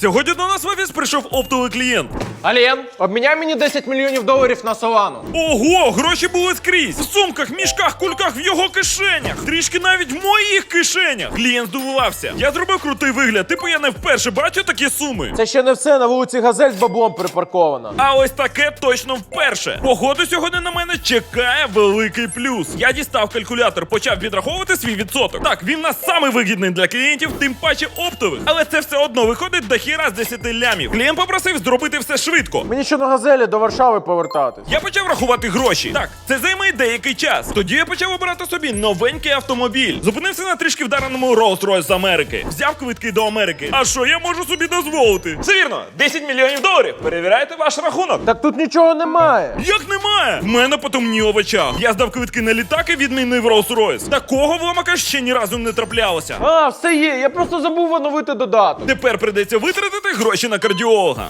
Сьогодні до нас в офіс прийшов оптовий клієнт. Ален, обміняй мені 10 мільйонів доларів на Солану. Ого, гроші були скрізь. В сумках, мішках, кульках, в його кишенях. Трішки навіть в моїх кишенях. Клієнт здивувався. Я зробив крутий вигляд, типу я не вперше бачу такі суми. Це ще не все, на вулиці Газель з баблом припарковано. А ось таке точно вперше. Погоду сьогодні на мене чекає великий плюс. Я дістав калькулятор, почав відраховувати свій відсоток. Так, він нас самий вигідний для клієнтів, тим паче оптових. Але це все одно виходить до хіра з 10 лямів. Клієнт попросив зробити все швидко. Мені ще на Газелі до Варшави повертатись. Я почав рахувати гроші. Так, це займе деякий час. Тоді я почав обирати собі новенький автомобіль. Зупинився на трішки вдареному Rolls-Royce з Америки. Взяв квитки до Америки. А що я можу собі дозволити? Все вірно, 10 мільйонів доларів. Перевіряйте ваш рахунок. Так тут нічого немає. Як немає? В мене потемніло в очах. Я здав квитки на літак і відмінив Rolls-Royce. Такого в Ломака ще ні разу не траплялося. А, все є, я просто забув оновити додаток. Тепер придеться витратити гроші на кардіолога.